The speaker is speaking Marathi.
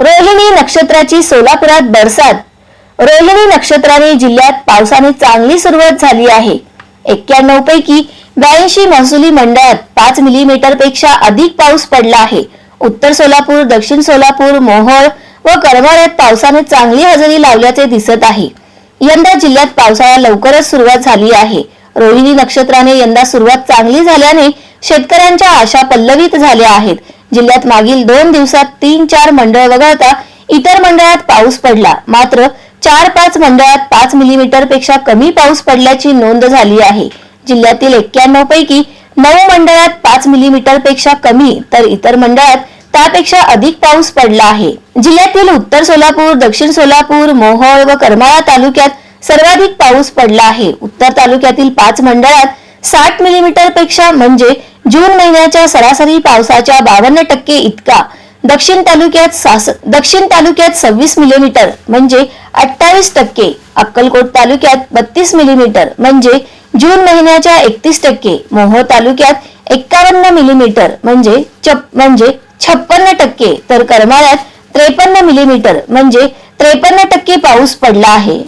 रोहिणी नक्षत्राची सोलापुरात बरसात. रोहिणी नक्षत्राने जिल्ह्यात पावसाने चांगली सुरुवात झाली आहे. एक्क्याण्णव पैकी ब्याऐंशी महसुली मंडळात पाच मिलीमीटरपेक्षा अधिक पाऊस पडला आहे. उत्तर सोलापूर दक्षिण सोलापूर मोहोळ व करमाळ्यात पावसाने चांगली हजेरी लावल्याचे दिसत आहे. यंदा जिल्ह्यात पावसाळा लवकरच सुरुवात झाली आहे. रोहिणी नक्षत्राने यंदा सुरुवात चांगली झाल्याने शेतकऱ्यांच्या आशा पल्लवित झाल्या आहेत. जिल्ह्यात मागील दोन दिवसात तीन चार मंडळ वगळता इतर मंडळात पाऊस पडला. मात्र चार पाच मंडळात पाच मिलीमीटरपेक्षा कमी पाऊस पडल्याची नोंद झाली आहे. जिल्ह्यातील एक्क्याण्णव पैकी नऊ मंडळात पाच मिलीमीटरपेक्षा कमी तर इतर मंडळात त्यापेक्षा अधिक पाऊस पडला आहे. जिल्ह्यातील उत्तर सोलापूर दक्षिण सोलापूर मोहोळ व करमाळा तालुक्यात सर्वाधिक पाऊस पडला आहे. उत्तर तालुक्यातील पाच मंडळात साठ मिलीमीटरपेक्षा म्हणजे जून महिन्याच्या सरासरी पावसाच्या बावन्न टक्के इतका. दक्षिण तालुक्यात सास दक्षिण तालुक्यात सव्वीस मिलीमीटर म्हणजे अठ्ठावीस टक्के. अक्कलकोट तालुक्यात बत्तीस मिलीमीटर म्हणजे जून महिन्याच्या एकतीस टक्के. मोहोळ तालुक्यात एक्कावन्न मिलीमीटर म्हणजे चप म्हणजे छप्पन्न टक्के. तर करमाळ्यात त्रेपन्न मिलीमीटर म्हणजे त्रेपन्न टक्के पाऊस पडला आहे.